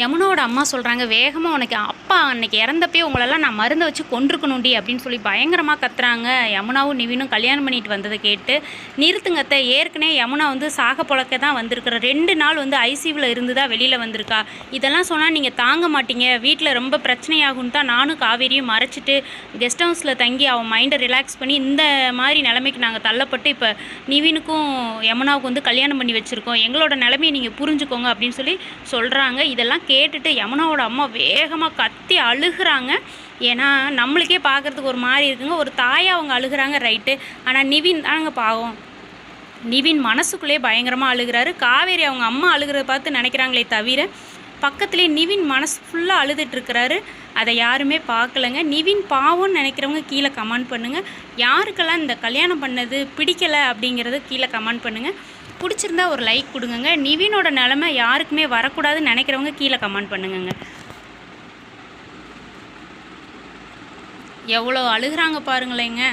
யமுனாவோட அம்மா சொல்கிறாங்க வேகமாக உனக்கு அப்பா அன்னைக்கு இறந்தப்பே உங்களெல்லாம் நான் மருந்தை வச்சு கொண்டிருக்கணும்டி அப்படின்னு சொல்லி பயங்கரமாக கத்துறாங்க. யமுனாவும் நிவினும் கல்யாணம் பண்ணிட்டு வந்ததை கேட்டு நிறுத்துங்கத்த ஏற்கனவே யமுனா வந்து சாக பொழக்க தான் வந்திருக்கிற. ரெண்டு நாள் வந்து ஐசியூவில் இருந்து தான் வெளியில் வந்திருக்கா. இதெல்லாம் சொன்னால் நீங்கள் தாங்க மாட்டீங்க. வீட்டில் ரொம்ப பிரச்சனையாகும்னு தான் நானும் காவேரியும் மறைச்சிட்டு கெஸ்ட் ஹவுஸில் தங்கி அவன் மைண்டை ரிலாக்ஸ் பண்ணி இந்த மாதிரி நிலைமைக்கு நாங்கள் தள்ளப்பட்டு இப்போ நிவினுக்கும் யமுனாவுக்கு வந்து கல்யாணம் பண்ணி வச்சுருக்கோம். எங்களோட நிலைமையை நீங்கள் புரிஞ்சுக்கோங்க அப்படின்னு சொல்லி சொல்கிறாங்க இதெல்லாம் கேட்டுட்டு யமுனாவோட அம்மா வேகமாக கத்தி அழுகிறாங்க. ஏன்னா நம்மளுக்கே பார்க்குறதுக்கு ஒரு மாதிரி இருக்குங்க. ஒரு தாயாக அவங்க அழுகுறாங்க ரைட்டு. ஆனால் நிவின் தாங்க பாவம். நிவின் மனசுக்குள்ளே பயங்கரமாக அழுகிறாரு. காவேரி அவங்க அம்மா அழுகிறத பார்த்து நினைக்கிறாங்களே தவிர பக்கத்துலேயே நிவின் மனசு ஃபுல்லாக அழுதுட்டுருக்கிறாரு. அதை யாருமே பார்க்கலங்க. நிவின் பாவம்னு நினைக்கிறவங்க கீழே கமெண்ட் பண்ணுங்கள் யாருக்கெல்லாம் இந்த கல்யாணம் பண்ணது பிடிக்கலை அப்படிங்கிறது கீழே கமெண்ட் பண்ணுங்கள் பிடிச்சிருந்தா ஒரு லைக் கொடுங்கங்க. நிவினோட நிலமை யாருக்குமே வரக்கூடாதுன்னு நினைக்கிறவங்க கீழே கமெண்ட் பண்ணுங்கங்க. எவ்வளோ அழுகுறாங்க பாருங்களேங்க.